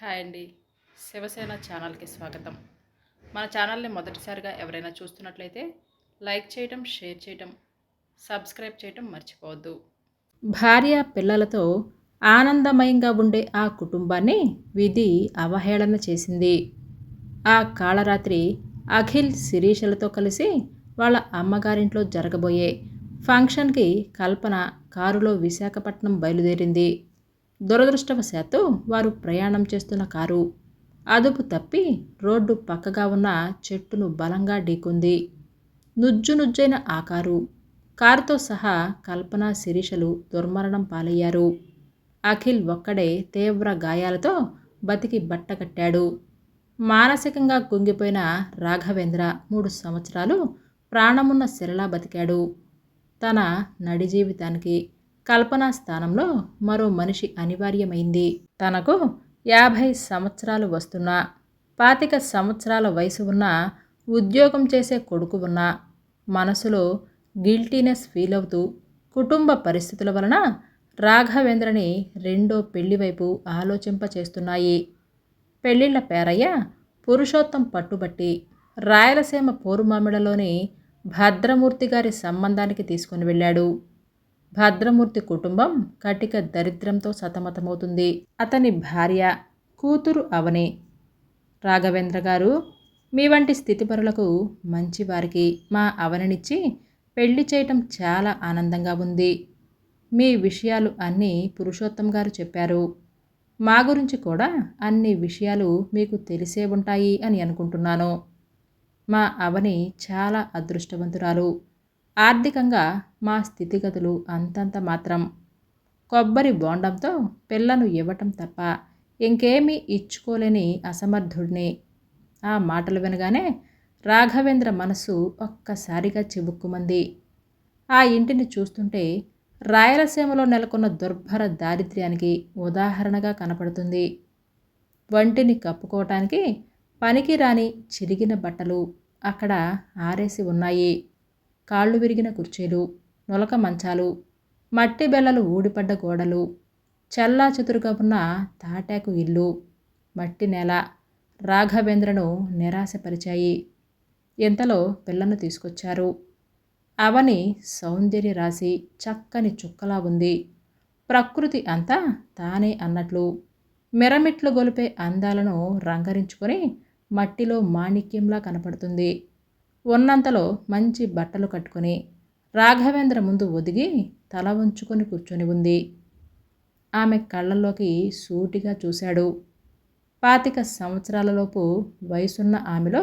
Hi అండి. శివసేన ఛానల్కి స్వాగతం. మన ఛానల్ని మొదటిసారిగా ఎవరైనా చూస్తున్నట్లయితే లైక్ చేయటం షేర్ చేయటం సబ్స్క్రైబ్ చేయటం మర్చిపోవద్దు. భార్య పిల్లలతో ఆనందమయంగా ఉండే ఆ కుటుంబాన్ని విధి అవహేళన చేసింది. ఆ కాళరాత్రి అఖిల్ శిరీషలతో కలిసి వాళ్ళ అమ్మగారింట్లో జరగబోయే ఫంక్షన్కి కల్పన కారులో విశాఖపట్నం బయలుదేరింది. దురదృష్టవశాత్తు వారు ప్రయాణం చేస్తున్న కారు అదుపు తప్పి రోడ్డు పక్కగా ఉన్న చెట్టును బలంగా ఢీకుంది. నుజ్జు నుజ్జైన ఆ కారు. కారుతో సహా కల్పన శిరీషలు దుర్మరణం పాలయ్యారు. అఖిల్ ఒక్కడే తీవ్ర గాయాలతో బతికి బట్టకట్టాడు మానసికంగా కుంగిపోయిన రాఘవేంద్ర మూడు సంవత్సరాలు ప్రాణమున్న శిరలా బతికాడు. తన నడి జీవితానికి కల్పన స్థానంలో మరో మనిషి అనివార్యమైంది. తనకు యాభై సంవత్సరాలు వస్తున్న పాతిక సంవత్సరాల వయసు ఉన్న ఉద్యోగం చేసే కొడుకు ఉన్న మనసులో గిల్టీనెస్ ఫీల్ అవుతూ కుటుంబ పరిస్థితుల వలన రాఘవేంద్రని రెండో పెళ్ళి వైపు ఆలోచింపచేస్తున్నాయి పెళ్ళిళ్ళ పేరయ్య పురుషోత్తం పట్టుబట్టి రాయలసీమ పోరుమామిడలోని భద్రమూర్తి గారి సంబంధానికి తీసుకుని వెళ్ళాడు. భద్రమూర్తి కుటుంబం కటిక దరిద్రంతో సతమతమవుతుంది. అతని భార్య కూతురు అవని. రాఘవేంద్ర గారు మీ వంటి స్థితిపరులకు మంచివారికి మా అవనినిచ్చి పెళ్ళి చేయటం చాలా ఆనందంగా ఉంది. మీ విషయాలు అన్నీ పురుషోత్తం గారు చెప్పారు. మా గురించి కూడా అన్ని విషయాలు మీకు తెలిసే ఉంటాయి అని అనుకుంటున్నాను. మా అవని చాలా అదృష్టవంతురాలు. ఆర్థికంగా మా స్థితిగతులు అంతంత మాత్రం కొబ్బరి బోండంతో పిల్లను ఇవ్వటం తప్ప ఇంకేమీ ఇచ్చుకోలేని అసమర్థుడిని. ఆ మాటలు వినగానే రాఘవేంద్ర మనసు ఒక్కసారిగా చెబుక్కుమంది ఆ ఇంటిని చూస్తుంటే రాయలసీమలో నెలకొన్న దుర్భర దారిద్ర్యానికి ఉదాహరణగా కనపడుతుంది. వంటిని కప్పుకోవటానికి పనికిరాని చిరిగిన బట్టలు అక్కడ ఆరేసి ఉన్నాయి. కాళ్ళు విరిగిన కుర్చీలు నులక మంచాలు మట్టి బెల్లలు ఊడిపడ్డ గోడలు చల్లా చతురుగా ఉన్న తాటాకు ఇల్లు మట్టి నేల రాఘవేంద్రను నిరాశపరిచాయి. ఇంతలో పిల్లను తీసుకొచ్చారు. అవని సౌందర్య రాశి చక్కని చుక్కలా ఉంది. ప్రకృతి అంతా తానే అన్నట్లు. మిరమిట్లు గొలిపే అందాలను రంగరించుకొని మట్టిలో మాణిక్యంలా కనపడుతుంది. ఉన్నంతలో మంచి బట్టలు కట్టుకొని రాఘవేంద్ర ముందు ఒదిగి తల వంచుకొని కూర్చొని ఉంది. ఆమె కళ్ళల్లోకి సూటిగా చూశాడు. పాతిక సంవత్సరాలలోపు వయసున్న ఆమెలో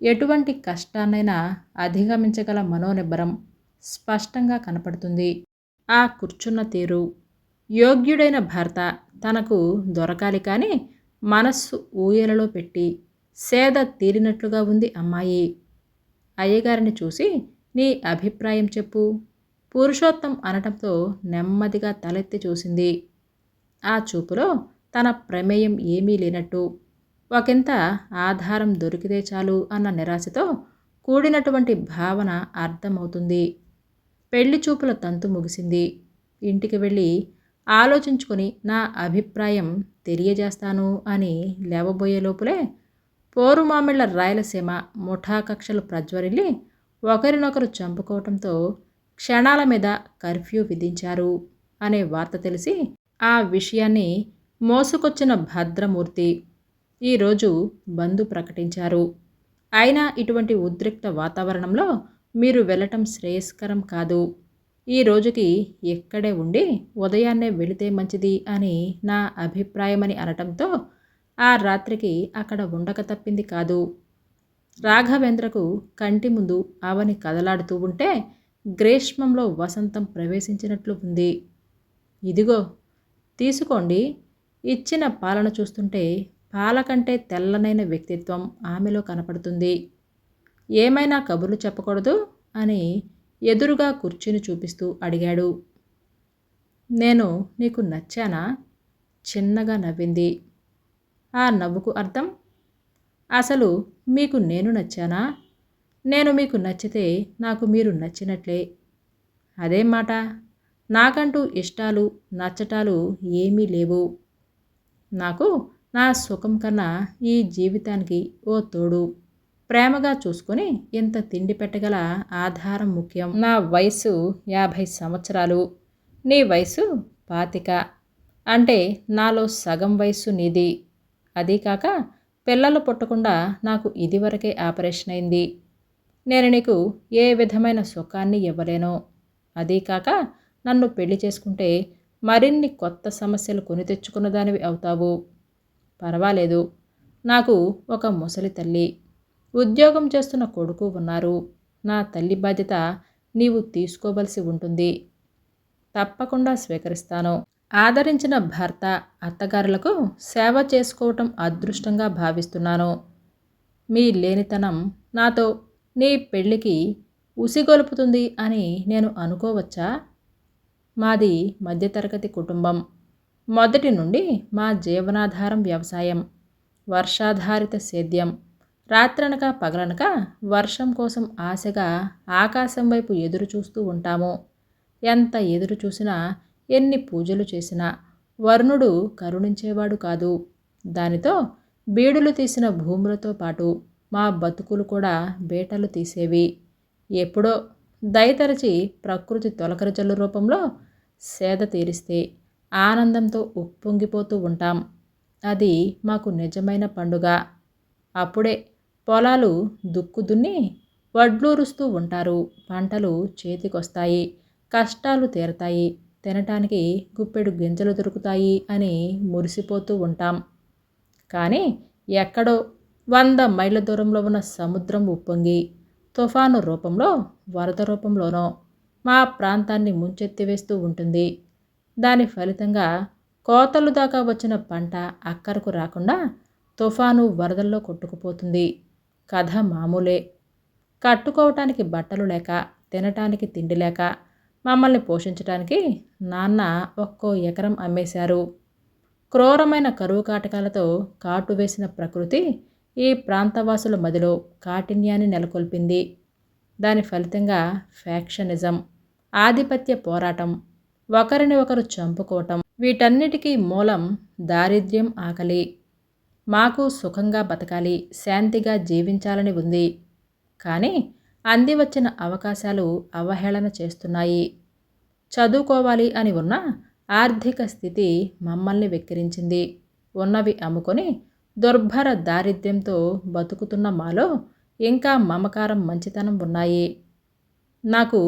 ఎటువంటి కష్టాన్నైనా అధిగమించగల మనోనిబ్బరం స్పష్టంగా కనపడుతుంది. ఆ కూర్చున్న తీరు యోగ్యుడైన భర్త తనకు దొరకాలి కానీ మనస్సు ఊయలలో పెట్టి సేద తీరినట్లుగా ఉంది అమ్మాయి. అయ్యగారిని చూసి నీ అభిప్రాయం చెప్పు పురుషోత్తం అనటంతో నెమ్మదిగా తలెత్తి చూసింది. ఆ చూపులో తన ప్రమేయం ఏమీ లేనట్టు. ఒకంత ఆధారం దొరికితే చాలు అన్న నిరాశతో కూడినటువంటి భావన అర్థమవుతుంది. పెళ్ళి చూపుల తంతు ముగిసింది. ఇంటికి వెళ్ళి ఆలోచించుకొని నా అభిప్రాయం తెలియజేస్తాను అని లేవబోయే లోపలే పోరుమామిళ్ళ రాయలసీమ ముఠా కక్షలు ప్రజ్వరిల్లి ఒకరినొకరు చంపుకోవటంతో క్షణాల మీద కర్ఫ్యూ విధించారు అనే వార్త తెలిసి ఆ విషయాన్ని మోసుకొచ్చిన భద్రమూర్తి ఈరోజు బంధు ప్రకటించారు. అయినా ఇటువంటి ఉద్రిక్త వాతావరణంలో మీరు వెళ్ళటం శ్రేయస్కరం కాదు. ఈ రోజుకి ఎక్కడే ఉండి ఉదయాన్నే వెళితే మంచిది అని నా అభిప్రాయమని అనటంతో ఆ రాత్రికి అక్కడ ఉండక తప్పింది కాదు. రాఘవేంద్రకు కంటి ముందు ఆవని కదలాడుతూ ఉంటే గ్రీష్మంలో వసంతం ప్రవేశించినట్లు ఉంది. ఇదిగో తీసుకోండి. ఇచ్చిన పాలన చూస్తుంటే పాల కంటే తెల్లనైన వ్యక్తిత్వం ఆమెలో కనపడుతుంది. ఏమైనా కబుర్లు చెప్పకూడదు అని ఎదురుగా కుర్చీని చూపిస్తూ అడిగాడు. నేను నీకు నచ్చానా? చిన్నగా నవ్వింది. ఆ నవ్వుకు అర్థం? అసలు మీకు నేను నచ్చానా? నేను మీకు నచ్చితే నాకు మీరు నచ్చినట్లే. అదేం మాట. నాకంటూ ఇష్టాలు నచ్చటాలు ఏమీ లేవు. నాకు నా సుఖం కన్నా ఈ జీవితానికి ఓ తోడు. ప్రేమగా చూసుకొని ఇంత తిండి పెట్టగల ఆధారం ముఖ్యం. నా వయసు యాభై సంవత్సరాలు. నీ వయసు పాతిక. అంటే నాలో సగం వయసు నీది. అదీ కాక పిల్లలు పుట్టకుండా నాకు ఇదివరకే ఆపరేషన్ అయింది. నేను నీకు ఏ విధమైన సుఖాన్ని ఇవ్వలేను. అదీ కాక నన్ను పెళ్ళి చేసుకుంటే మరిన్ని కొత్త సమస్యలు కొని తెచ్చుకున్న దానివి అవుతావు. పర్వాలేదు. నాకు ఒక ముసలి తల్లి. ఉద్యోగం చేస్తున్న కొడుకు ఉన్నారు. నా తల్లి బాధ్యత నీవు తీసుకోవలసి ఉంటుంది. తప్పకుండా స్వీకరిస్తాను. ఆదరించిన భర్త అత్తగారులకు సేవ చేసుకోవటం అదృష్టంగా భావిస్తున్నాను. మీ లేనితనం నాతో నీ పెళ్ళికి ఉసిగొలుపుతుంది అని నేను అనుకోవచ్చా? మాది మధ్యతరగతి కుటుంబం. మొదటి నుండి మా జీవనాధారం వ్యవసాయం. వర్షాధారిత సేద్యం. రాత్రనక పగలనక వర్షం కోసం ఆశగా ఆకాశం వైపు ఎదురు చూస్తూ ఉంటాము. ఎంత ఎదురు చూసినా ఎన్ని పూజలు చేసినా వరుణుడు కరుణించేవాడు కాదు. దానితో బీడులు తీసిన భూములతో పాటు మా బతుకులు కూడా బేటలు తీసేవి. ఎప్పుడో దయతరచి ప్రకృతి తొలకరిజల్లు రూపంలో సేద తీరిస్తే ఆనందంతో ఉప్పొంగిపోతూ ఉంటాం. అది మాకు నిజమైన పండుగ. అప్పుడే పొలాలు దుక్కు దున్ని వడ్లూరుస్తూ ఉంటారు. పంటలు చేతికొస్తాయి. కష్టాలు తీరతాయి. తినటానికి గుప్పెడు గింజలు దొరుకుతాయి అని మురిసిపోతూ ఉంటాం. కానీ ఎక్కడో వంద మైళ్ళ దూరంలో ఉన్న సముద్రం ఉప్పొంగి తుఫాను రూపంలో వరద రూపంలోనో మా ప్రాంతాన్ని ముంచెత్తివేస్తూ ఉంటుంది. దాని ఫలితంగా కోతలు దాకా వచ్చిన పంట అక్కరకు రాకుండా తుఫాను వరదల్లో కొట్టుకుపోతుంది. కథ మామూలే. కట్టుకోవటానికి బట్టలు లేక తినటానికి తిండి లేక మమ్మల్ని పోషించటానికి నాన్న ఒక్కో ఎకరం అమ్మేశారు. క్రూరమైన కరువు కాటకాలతో కాటు వేసిన ప్రకృతి ఈ ప్రాంతవాసుల మదిలో కాఠిన్యాన్ని నెలకొల్పింది. దాని ఫలితంగా ఫ్యాక్షనిజం ఆధిపత్య పోరాటం ఒకరిని ఒకరు చంపుకోవటం వీటన్నిటికీ మూలం దారిద్ర్యం ఆకలి. మాకు సుఖంగా బతకాలి శాంతిగా జీవించాలని ఉంది. కానీ అంది వచ్చిన అవకాశాలు అవహేళన చేస్తున్నాయి. చదువుకోవాలి అని ఉన్న ఆర్థిక స్థితి మమ్మల్ని వెక్కిరించింది. ఉన్నవి అమ్ముకొని దుర్భర దారిద్ర్యంతో బతుకుతున్న మాలో ఇంకా మమకారం మంచితనం ఉన్నాయి. నాకు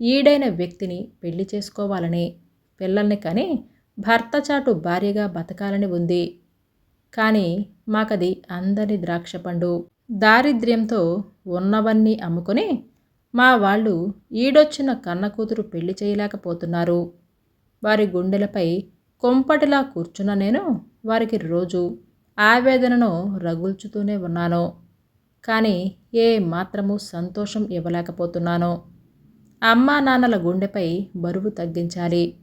ఈడైన వ్యక్తిని పెళ్ళి చేసుకోవాలని పిల్లల్ని కని భర్త చాటు భార్యగా బతకాలని ఉంది. కానీ మాకది అందని ద్రాక్ష పండు దారిద్ర్యంతో ఉన్నవన్నీ అమ్ముకొని మా వాళ్ళు ఈడొచ్చిన కన్న కూతురు పెళ్ళి చేయలేకపోతున్నారు. వారి గుండెలపై కొంపటిలా కూర్చున్న నేను వారికి రోజు ఆవేదనను రగుల్చుతూనే ఉన్నాను. కానీ ఏ మాత్రము సంతోషం ఇవ్వలేకపోతున్నాను. అమ్మా నాన్నల గుండెపై బరువు తగ్గించాలి.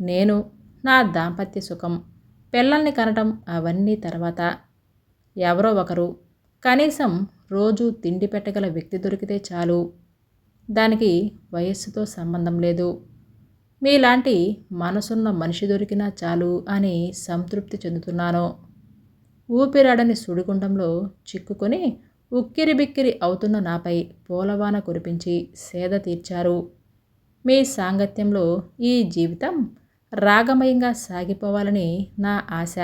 నేను నా దాంపత్య సుఖం పిల్లల్ని కనటం అవన్నీ తర్వాత. ఎవరో ఒకరు కనీసం రోజు తిండి పెట్టగల వ్యక్తి దొరికితే చాలు. దానికి వయస్సుతో సంబంధం లేదు. మీలాంటి మనసున్న మనిషి దొరికినా చాలు అని సంతృప్తి చెందుతున్నాను. ఊపిరాడని సుడిగుండంలో చిక్కుకొని ఉక్కిరి బిక్కిరి అవుతున్న నాపై పూలవాన కురిపించి సేద తీర్చారు. మీ సాంగత్యంలో ఈ జీవితం రాగమయంగా సాగిపోవాలని నా ఆశ.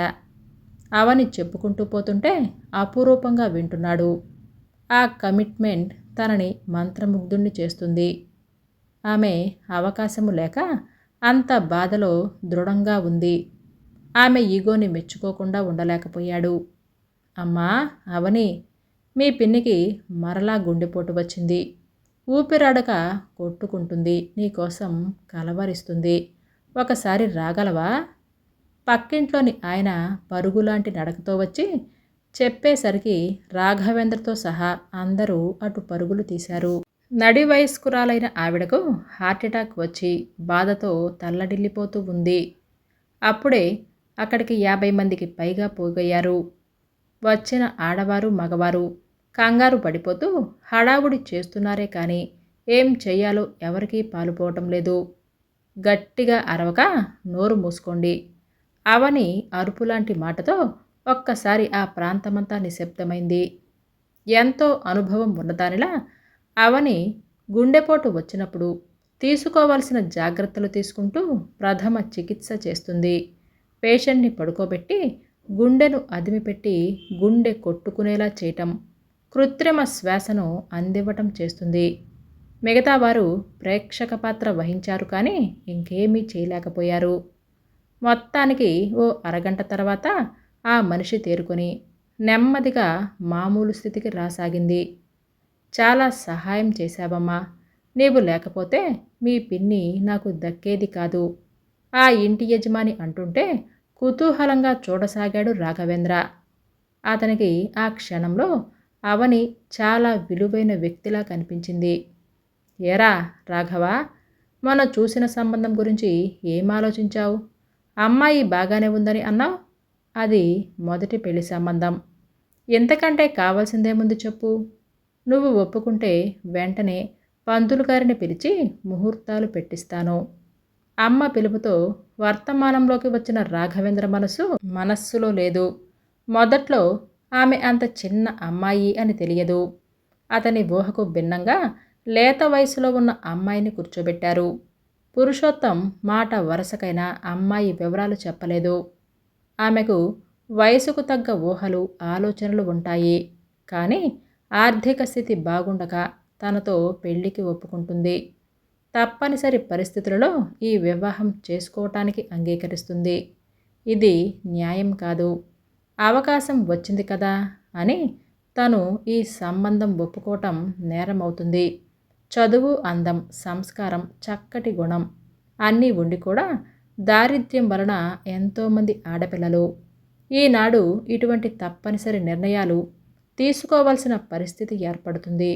అవని చెప్పుకుంటూ పోతుంటే అపురూపంగా వింటున్నాడు. ఆ కమిట్మెంట్ తనని మంత్రముగ్ధుణ్ణి చేస్తుంది. ఆమె అవకాశము లేక అంత బాధలో దృఢంగా ఉంది. ఆమె ఈగోని మెచ్చుకోకుండా ఉండలేకపోయాడు. అమ్మా అవని మీ పిన్నికి మరలా గుండెపోటు వచ్చింది. ఊపిరాడక కొట్టుకుంటుంది. నీకోసం కలవరిస్తుంది. ఒకసారి రాగలవా? పక్కింట్లోని ఆయన పరుగులాంటి నడకతో వచ్చి చెప్పేసరికి రాఘవేంద్రతో సహా అందరూ అటు పరుగులు తీశారు. నడి వయస్కురాలైన ఆవిడకు హార్ట్అటాక్ వచ్చి బాధతో తల్లడిల్లిపోతూ ఉంది. అప్పుడే అక్కడికి యాభై మందికి పైగా పోగయ్యారు. వచ్చిన ఆడవారు మగవారు కంగారు పడిపోతూ హడావుడి చేస్తున్నారే కానీ ఏం చెయ్యాలో ఎవరికీ పాలుపోవటం లేదు. గట్టిగా అరవక నోరు మూసుకోండి. అవని అరుపులాంటి మాటతో ఒక్కసారి ఆ ప్రాంతమంతా నిశ్శబ్దమైంది. ఎంతో అనుభవం ఉన్నదానిలా అవని గుండెపోటు వచ్చినప్పుడు తీసుకోవాల్సిన జాగ్రత్తలు తీసుకుంటూ ప్రథమ చికిత్స చేస్తుంది. పేషెంట్ని పడుకోబెట్టి గుండెను అదిమిపెట్టి గుండె కొట్టుకునేలా చేయటం కృత్రిమ శ్వాసను అందివ్వటం చేస్తుంది. మిగతా వారు ప్రేక్షక పాత్ర వహించారు కానీ ఇంకేమీ చేయలేకపోయారు. మొత్తానికి ఓ అరగంట తర్వాత ఆ మనిషి తేరుకొని నెమ్మదిగా మామూలు స్థితికి రాసాగింది. చాలా సహాయం చేశావమ్మా. నీవు లేకపోతే మీ పిన్ని నాకు దక్కేది కాదు. ఆ ఇంటి యజమాని అంటుంటే కుతూహలంగా చూడసాగాడు రాఘవేంద్ర. అతనికి ఆ క్షణంలో అవని చాలా విలువైన వ్యక్తిలా కనిపించింది. ఏరా రాఘవ మనం చూసిన సంబంధం గురించి ఏం ఆలోచించావు? అమ్మాయి బాగానే ఉందని అన్నావు? అది మొదటి పెళ్ళి సంబంధం. ఎంతకంటే కావాల్సిందేముంది చెప్పు. నువ్వు ఒప్పుకుంటే వెంటనే పంతులు గారిని పిలిచి ముహూర్తాలు పెట్టిస్తాను. అమ్మ పిలుపుతో వర్తమానంలోకి వచ్చిన రాఘవేంద్ర మనసు మనస్సులో లేదు. మొదట్లో ఆమె అంత చిన్న అమ్మాయి అని తెలియదు. అతని ఊహకు భిన్నంగా లేత వయసులో ఉన్న అమ్మాయిని కూర్చోబెట్టారు. పురుషోత్తం మాట వరుసకైన అమ్మాయి వివరాలు చెప్పలేదు. ఆమెకు వయసుకు తగ్గ ఊహలు ఆలోచనలు ఉంటాయి. కానీ ఆర్థిక స్థితి బాగుండక తనతో పెళ్ళికి ఒప్పుకుంటుంది. తప్పనిసరి పరిస్థితులలో ఈ వివాహం చేసుకోవటానికి అంగీకరిస్తుంది. ఇది న్యాయం కాదు. అవకాశం వచ్చింది కదా అని తను ఈ సంబంధం ఒప్పుకోవటం నేరమవుతుంది. చదువు అందం సంస్కారం చక్కటి గుణం అన్నీ ఉండి కూడా దారిద్ర్యం వలన ఎంతోమంది ఆడపిల్లలు. ఈనాడు ఇటువంటి తప్పనిసరి నిర్ణయాలు తీసుకోవాల్సిన పరిస్థితి ఏర్పడుతుంది.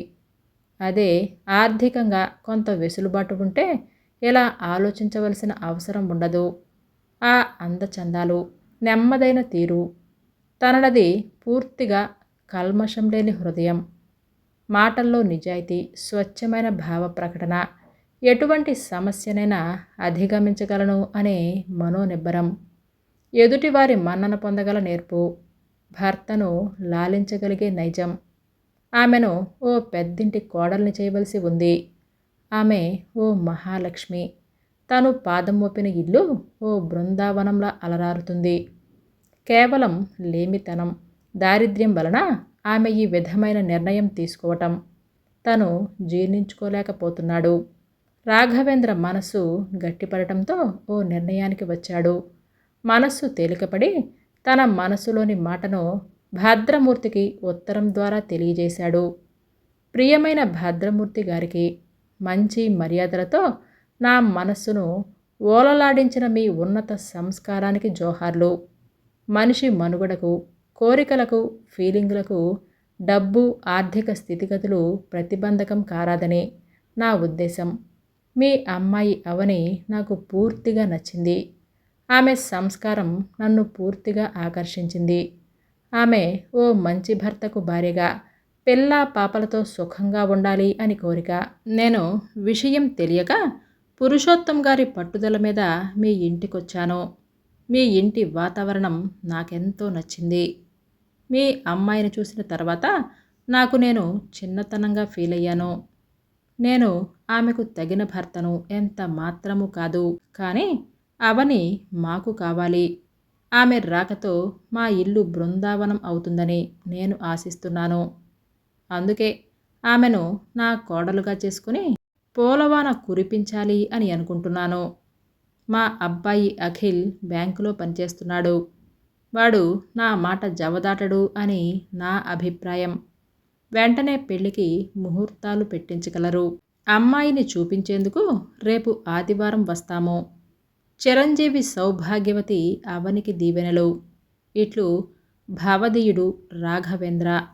అదే ఆర్థికంగా కొంత వెసులుబాటు ఉంటే ఇలా ఆలోచించవలసిన అవసరం ఉండదు. ఆ అందచందాలు నెమ్మదైన తీరు తనది పూర్తిగా కల్మషం లేని హృదయం. మాటల్లో నిజాయితీ స్వచ్ఛమైన భావ ప్రకటన ఎటువంటి సమస్యనైనా అధిగమించగలను అనే మనోనిబ్బరం. ఎదుటివారి మన్నన పొందగల నేర్పు భర్తను లాలించగలిగే నైజం. ఆమెను ఓ పెద్దింటి కోడల్ని చేయవలసి ఉంది. ఆమె ఓ మహాలక్ష్మి. తను పాదం మోపిన ఇల్లు ఓ బృందావనంలా అలరారుతుంది. కేవలం లేమితనం దారిద్ర్యం వలన ఆమె ఈ విధమైన నిర్ణయం తీసుకోవటం. తను జీర్ణించుకోలేకపోతున్నాడు. రాఘవేంద్ర మనసు గట్టిపడటంతో ఓ నిర్ణయానికి వచ్చాడు. మనస్సు తేలికపడి తన మనసులోని మాటను భద్రమూర్తికి ఉత్తరం ద్వారా తెలియజేశాడు. ప్రియమైన భద్రమూర్తి గారికి మంచి మర్యాదలతో నా మనస్సును ఓలలాడించిన మీ ఉన్నత సంస్కారానికి జోహార్లు. మనిషి మనుగడకు కోరికలకు ఫీలింగులకు డబ్బు ఆర్థిక స్థితిగతులు ప్రతిబంధకం కారాదని నా ఉద్దేశం. మీ అమ్మాయి అవని నాకు పూర్తిగా నచ్చింది. ఆమె సంస్కారం నన్ను పూర్తిగా ఆకర్షించింది. ఆమె ఓ మంచి భర్తకు భార్యగా పిల్ల పాపలతో సుఖంగా ఉండాలి అని కోరిక. నేను విషయం తెలియక పురుషోత్తం గారి పట్టుదల మీద మీ ఇంటికొచ్చాను. మీ ఇంటి వాతావరణం నాకెంతో నచ్చింది. మీ అమ్మాయిని చూసిన తర్వాత నాకు నేను చిన్నతనంగా ఫీల్ అయ్యాను. నేను ఆమెకు తగిన భర్తను ఎంత మాత్రము కాదు కానీ అవని మాకు కావాలి. ఆమె రాకతో మా ఇల్లు బృందావనం అవుతుందని నేను ఆశిస్తున్నాను. అందుకే ఆమెను నా కోడలుగా చేసుకుని పోలవాన కురిపించాలి అని అనుకుంటున్నాను. మా అబ్బాయి అఖిల్ బ్యాంకులో పనిచేస్తున్నాడు. వాడు నా మాట జవదాటడు అని నా అభిప్రాయం. వెంటనే పెళ్ళికి ముహూర్తాలు పెట్టించగలరు. అమ్మాయిని చూపించేందుకు రేపు ఆదివారం వస్తాము. చిరంజీవి సౌభాగ్యవతి అవనికి దీవెనలు. ఇట్లు భావధీయుడు రాఘవేంద్ర.